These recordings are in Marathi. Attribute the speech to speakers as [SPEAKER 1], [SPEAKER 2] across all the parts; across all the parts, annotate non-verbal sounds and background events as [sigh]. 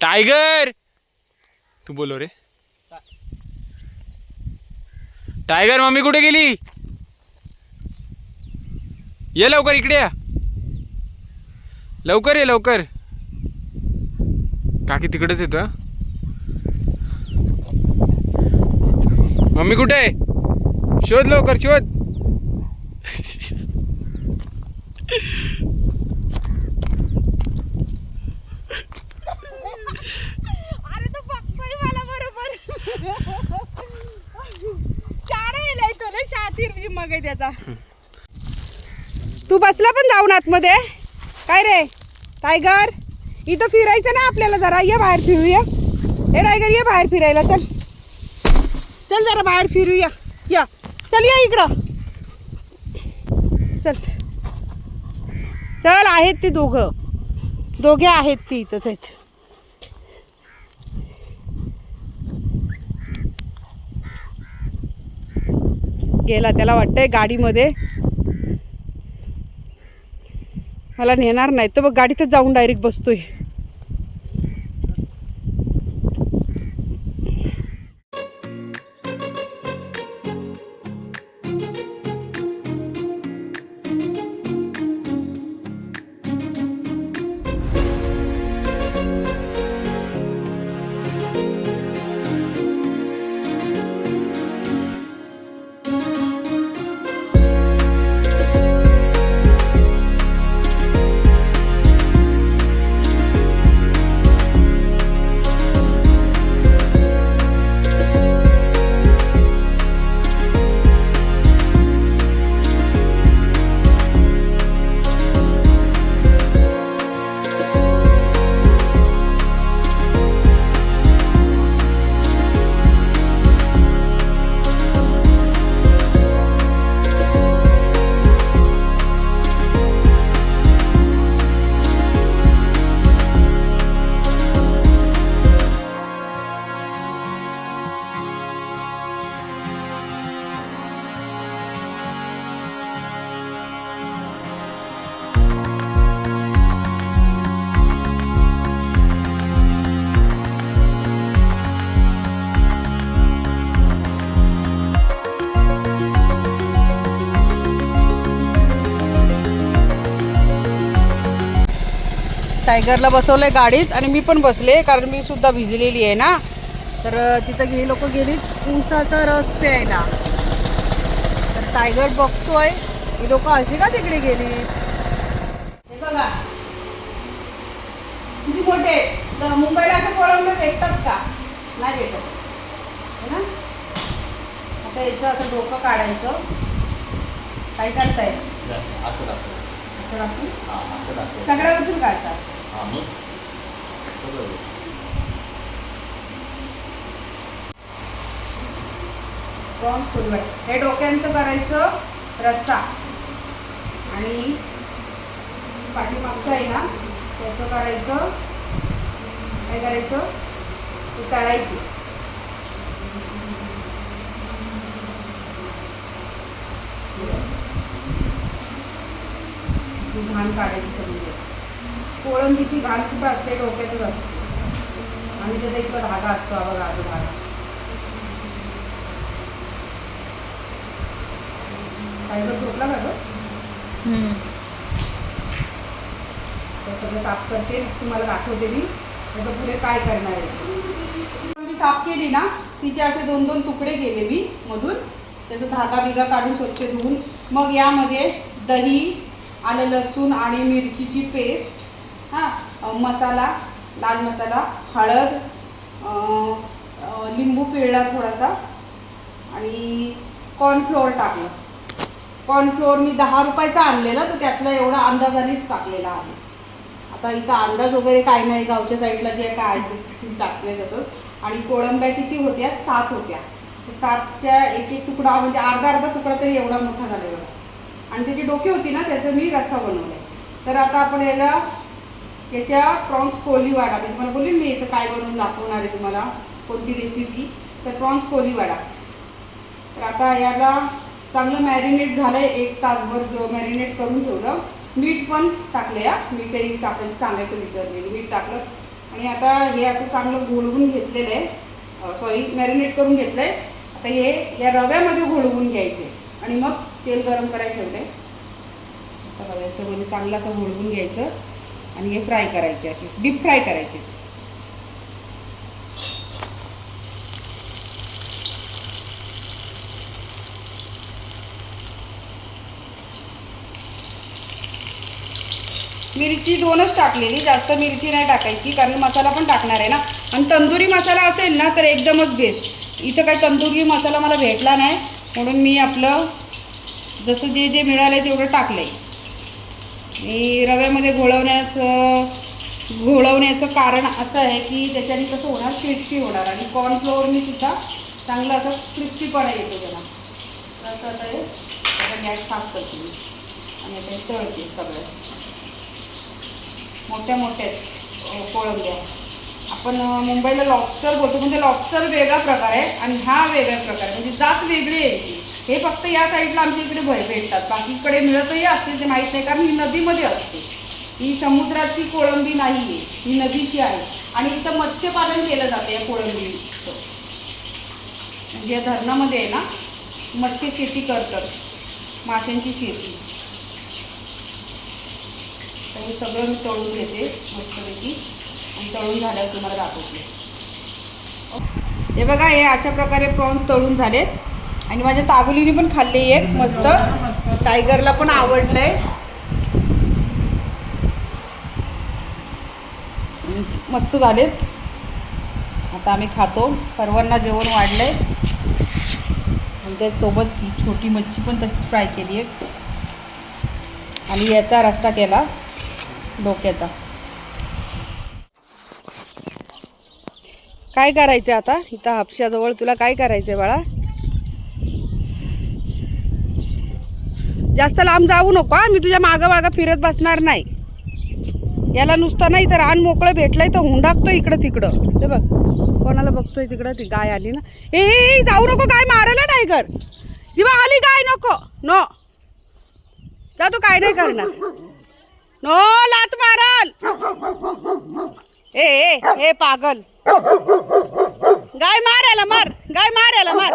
[SPEAKER 1] टायगर! तू बोलो रे. टायगर मम्मी कुठे गेली? ये लवकर इकडे या. लवकर ये लवकर. काकी तिकडेच येतं मम्मी कुठे आहे? शोध लवकर शोध [laughs]
[SPEAKER 2] अरे तो बघतोय मला बरोबर चार येलाय तीर मग आहे त्याचा. तू बसला पण जाऊन आतमध्ये. काय रे? टायगर इथं फिरायचं ना आपल्याला जरा. ये बाहेर फिरूया. हे टायगर ये बाहेर फिरायला. चल. चल जरा बाहेर फिरूया. या. चल या इकडं. चल. चल आहेत ते दोघं. दोघे आहेत ती इथंच आहेत. गेला त्याला वाटतंय गाडीमध्ये. मला नेणार नाही तर बघ गाडीतच जाऊन डायरेक्ट बसतोय. टायगरला बसवलंय गाडीत आणि मी पण बसले कारण मी सुद्धा भिजलेली आहे ना. तर तिथं हे लोक गेलीत ऊसाचा रस प्यायला. तर टायगर बघतोय. ही लोक अशी का तिकडे गेली? हे बघा. किती मोठे मुंबईला असं कोळंबे भेटतात का? नाही भेटत. है ना? आता याचं असं डोकं काढायचं. काय करताय?
[SPEAKER 3] असं दाखव
[SPEAKER 2] असं दाखवू?
[SPEAKER 3] असं दाखव
[SPEAKER 2] सगळ्या उचलू का असा
[SPEAKER 3] हा मग कसं
[SPEAKER 2] प्रॉन्स फुलवट हे डोक्यांचं करायचं रस्सा. आणि पाठीमागचं आहे ना त्याचं करायचं काय करायचं? तळायची घाण काढायची सगळी कोळंबीची घाण कुठं असते डोक्यातच असते. आणि त्याचा इतका धागा असतो हा बघा तो धागा. टायगर झोपला का गं? सगळं साफ करते तुम्हाला दाखवते मी. त्याच्या पुढे काय करणार आहे? मी साफ केली ना तिचे असे दोन दोन तुकडे केले मी मधून. त्याचा धागा बिगा काढून स्वच्छ धुवून. मग यामध्ये दही आलं लसूण आणि मिरचीची पेस्ट मसाला लाल मसाला हळद लिंबू पिळला थोडासा आणि कॉर्नफ्लोअर टाकलं. कॉर्नफ्लोअर मी दहा रुपयाचा आणलेला तर त्यातला एवढा अंदाजानेच टाकलेला आहे. आता इथं अंदाज वगैरे काय नाही गावच्या साईडला जे काय आहे टाकले त्याचं आणि कोळंब्या किती होत्या? सात होत्या. तर सातच्या एक एक तुकडा म्हणजे अर्धा अर्धा तुकडा तरी एवढा मोठा झालेला आणि त्याची डोके होती ना त्याचं मी रस्सा बनवलाय. तर आता आपण याला याच्या प्रॉन्स कोली वाडा मी तुम्हाला बोलेन मी याचं काय बनवून दाखवणार आहे तुम्हाला कोणती रेसिपी तर प्रॉन्स कोली वाडा तर आता याला चांगलं मॅरिनेट झालंय एक तासभर मॅरिनेट करून ठेवलं. मीठ पण टाकलं या मीठही टाकलं सांगायचं विसरले मीठ टाकलं. आणि आता हे असं चांगलं घोळवून घेतलेलं आहे. सॉरी मॅरिनेट करून घेतलं आहे आता हे या रव्यामध्ये घोळवून घ्यायचे. आणि मग तेल गरम करायला ठेवलं आहे याच्यामध्ये चांगलं असं घोळवून घ्यायचं. आणि हे फ्राय करायचे असे. डीप फ्राय करायचे. मिरची दोनच टाकलेली. जास्त मिरची नाही टाकायची कारण मसाला पण टाकणार आहे ना. आणि तंदुरी मसाला असेल ना तर एकदमच बेस्ट इथं काही तंदुरी मसाला मला भेटला नाही. म्हणून मी आपलं जसं जे जे मिळालं आहे तेवढं टाकलं आहे आणि रव्यामध्ये घोळवण्याचं घोळवण्याचं कारण असं आहे की त्याच्याने कसं होणार क्रिस्पी होणार. आणि कॉर्नफ्लोअरनी सुद्धा चांगलं असं क्रिस्पीपणा येतो त्याला. असं आता हे आता गॅस फास्ट करते मी. आणि आता हे तळते सगळं. मोठ्या मोठ्या कोळंब्या. आपण मुंबईला लॉबस्टर बोलतो म्हणजे लॉबस्टर वेगळा प्रकार आहे आणि हा वेगळा प्रकार आहे. म्हणजे जात वेगळी आहे ती हे फक्त या साईडला आमच्या इकडे भय भेटतात. बाकीकडे मिळतही असतील ते माहीत नाही कारण ही नदीमध्ये असते. ही समुद्राची कोळंबी नाही आहे ही नदीची आहे. आणि इथं मत्स्यपालन केलं जातं या कोळंबीचं. म्हणजे या धरणामध्ये आहे ना मत्स्य शेती करतात. माशांची शेती. तर हे सगळं मी तळून घेते मस्तपैकी. आणि तळून झाल्यावर तुम्हाला दाखवते. हे बघा हे अशा प्रकारे प्रॉन्स तळून झालेत. आणि माझ्या तागुलीने पण खाल्ले एक मस्त. टायगरला पण आवडलंय. मस्त झालेत. आता आम्ही खातो. सर्वांना जेवण वाढलंय. आणि त्याचसोबत ही छोटी मच्छी पण तशीच फ्राय केली आहे आणि याचा रस्सा केला. डोक्याचा. काय करायचं आता? इथं हापशाजवळ तुला काय करायचं आहे बाळा? जास्त लांब जाऊ नको मी तुझ्या मागं मागं फिरत बसणार नाही. याला नुसतं नाही तर रान मोकळं भेटलंय तर हुंडाकतो इकडं तिकडं. ते बघ कोणाला बघतोय तिकडं ती गाय आली ना. ए, जाऊ नको गाय मारायला टायगर दिवा आली गाय नको. नो. जा तू काय नाही करणार. नो लात मारल. ए ए ए पागल. गाय मार याला मार गाय मार याला मार.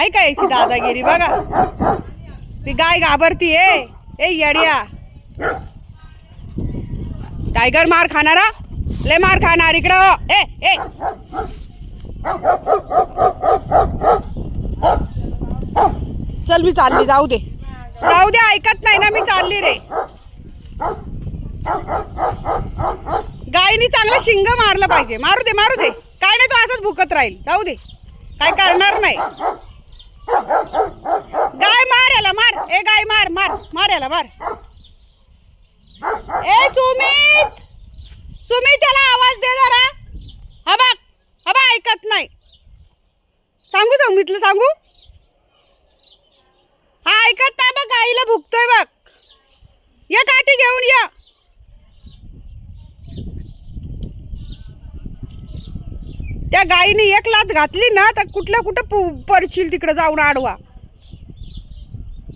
[SPEAKER 2] ऐका याची दादागिरी बघा. ती गाय घाबरती ए. ए येड्या. टायगर मार खाणारा? ले मार खाणार इकडं. हो. ए ए. चल मी चालली जाऊ दे. जाऊ दे ऐकत नाही ना मी चालली रे. गायनी चांगलं शिंग मारलं पाहिजे. मारू दे मारू दे. काय नाही तू असंच भुकत राहील. जाऊ दे. काय करणार नाही. गाय मार याला मार. ए गाय मार मार. मार याला मार. ए सुमित. सुमित त्याला आवाज दे जरा. हा बघ. हा बघ ऐकत नाही. सांगू सांगितलं सांगू? हा ऐकत नाही बघ गाईला भुकतोय बघ. ये काठी घेऊन या. त्या गाईने एक लात घातली ना तर कुठल्या कुठं पु- पडशील तिकडं जाऊन आडवा.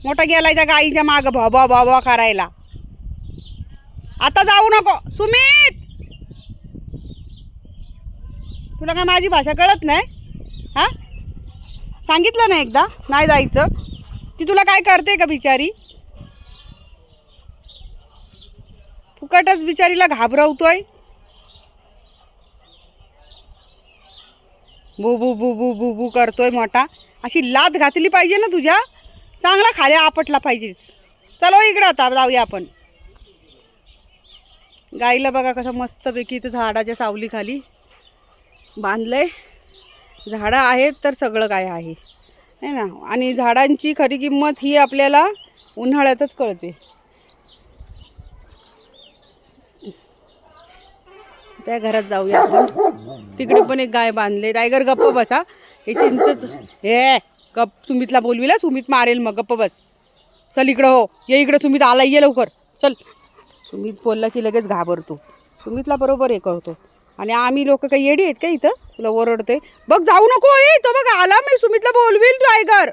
[SPEAKER 2] मोठा गेलाय त्या गाईच्या मागं भबा भबा करायला. आता जाऊ नको. सुमित! तुला काय माझी भाषा कळत नाही? हा? सांगितलं ना एकदा नाही जायचं. ती तुला काय करते का बिचारी? फुकटच बिचारीला घाबरवतोय. बू बू बू बू बू बू करतोय मोठा. अशी लात घातली पाहिजे ना तुझ्या? चांगला खाली आपटला पाहिजेच चलो इकडं आता जाऊया आपण. गाईला बघा कसं मस्तपैकी इथं झाडाच्या सावली खाली बांधलंय. झाडं आहेत तर सगळं काय आहे. ना? आणि झाडांची खरी किंमत ही आपल्याला उन्हाळ्यातच कळते. त्या घरात जाऊया आपण. तिकडे पण एक गाय बांधले. टायगर गप्प बसा हे. चिंचच हे गप सुमितला बोलविला सुमित मारेल मग गप्प बस. चल इकडं हो. ये इकडं सुमित आला ये लवकर. चल. सुमित बोलला की लगेच घाबरतो. सुमितला बरोबर हे करतो. आणि आम्ही लोक काही येडी आहेत का इथं? तुला ओरडते बघ जाऊ नको ये तो बघ आला मी सुमितला बोलवील टायगर.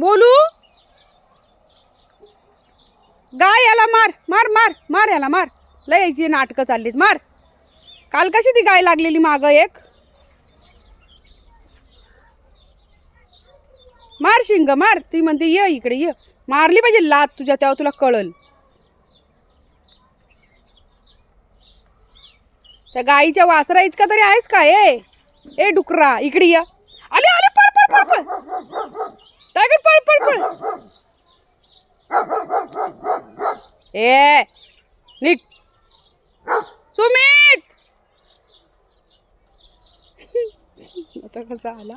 [SPEAKER 2] बोलू? गाय याला मार. मार मार मार याला मार. लय यायची नाटकं चाललीत. मार. काल कशी ती गाय लागलेली मागं एक? मार शिंग मार. ती म्हणते ये इकडे ये. मारली पाहिजे लात तुझ्या तेव्हा तुला कळल. त्या गाईच्या वासरा इतका तरी आहेस का ए? ए डुकरा इकडे ये. आले आले पळ पळ पळ पळ. टायगर पळ पळ पळ? ए निक सुमित! आता कसा आला?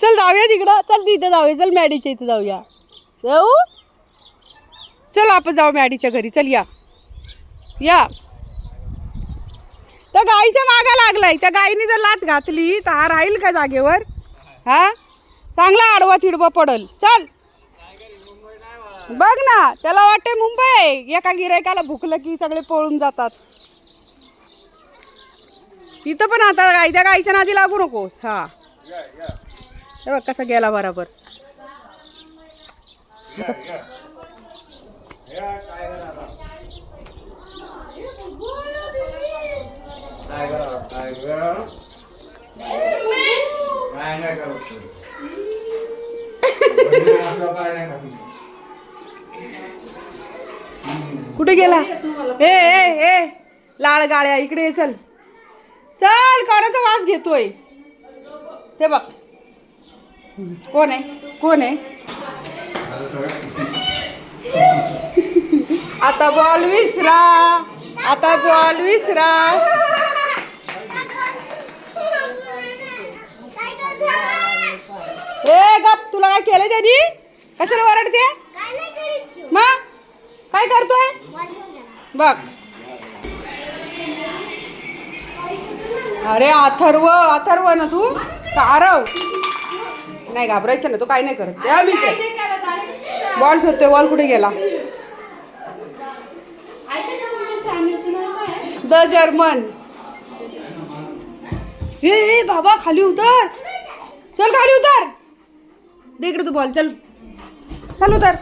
[SPEAKER 2] चल जाऊया तिकडं. चल तिथे जाऊया. चल मॅडीच्या इथे जाऊया. जाऊ? चल आपण जाऊ मॅडीच्या घरी. चल या. या. त्या गाईच्या मागा लागलाय. त्या गाईने जर लात घातली तर हा राहील का जागेवर? हा? चांगला आडवा तिडवा पडल. चल. बघ ना त्याला वाटते मुंबई आहे. एका गिरायकाला भुकलं की सगळे पळून जातात. तिथं पण आता गायच्या गायच्या नादी लागू नकोस हा. हे बघ कसा गेला बरोबर. कुठे गेला? ए ए ए लाळ गाळ्या इकडे ये, चल. चल कोणाचा वास घेतोय. ते बघ. कोण आहे? कोण आहे? आता बॉल विसरा. आता बॉल विसरा. ए गप. तुला काय केलं त्यांनी? कशाला ओरडते मग? काय करतोय? बघ. अरे अथर्व अथर्व ना तू? का आरव नाही घाबरायचं ना तू काय नाही करत. या मी बॉल शोधतोय बॉल कुठे गेला? The German. हे हे बाबा खाली उतर. चल खाली उतर. दे इकडे तू बॉल चल. चल उतर.